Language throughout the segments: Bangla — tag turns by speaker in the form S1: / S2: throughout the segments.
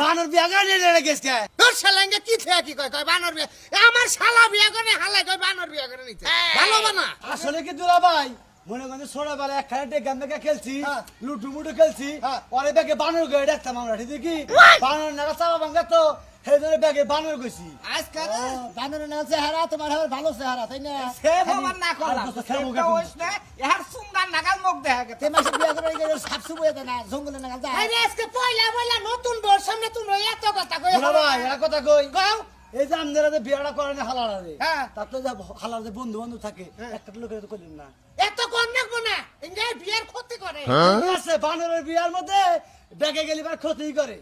S1: বানর বিয়া করে নিয়ে গেছে।
S2: তোর শালাঙ্গে কি থেকে কি কয়? কয় বানর বিয়া? এ আমার শালা বিয়া করে হালাই কয় বানর বিয়া করে নিতে। ভালো বানা
S1: আসলে কি দুলা ভাই মনে করেন ছোটবেলা একখানে ডেকে মেকে খেলছি
S2: হ্যাঁ।
S1: লুটু মুটু খেলছি
S2: হ্যাঁ।
S1: পরে ব্যাগে বানর গয়ে দেখতাম আমরা ঠিক কি বানর নাগা চাপা ভাঙ্গা তো ধরে ব্যাগে বানর গেছি।
S2: আজকাল?
S3: বানর না চেহারা তোমার ভালো চেহারা তাই না?
S4: সে বাবার না করলাম নাগাল মুখ দেখা গেছে
S3: মাসে বিয়া করে গেলে সাপসু বয়ে না জঙ্গলে না যায়
S2: আরে আজকে পয়লা নতুন বর সামনে তুমি এত কথা কই
S1: দুলা ভাই কথা কই এই যে যে বিয়াটা করেন হালারা রে
S2: হ্যাঁ।
S1: যে বন্ধু বান্ধব থাকে একটা লোকের তো করলেন না
S2: এত কম না ইংরে বিয়ের ক্ষতি করে
S1: আছে বানরের বিয়ার মধ্যে ব্যাগে গেলে ক্ষতি করে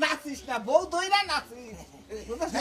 S4: নাচিস না বউ দইরা নাচিস বুঝেছিস?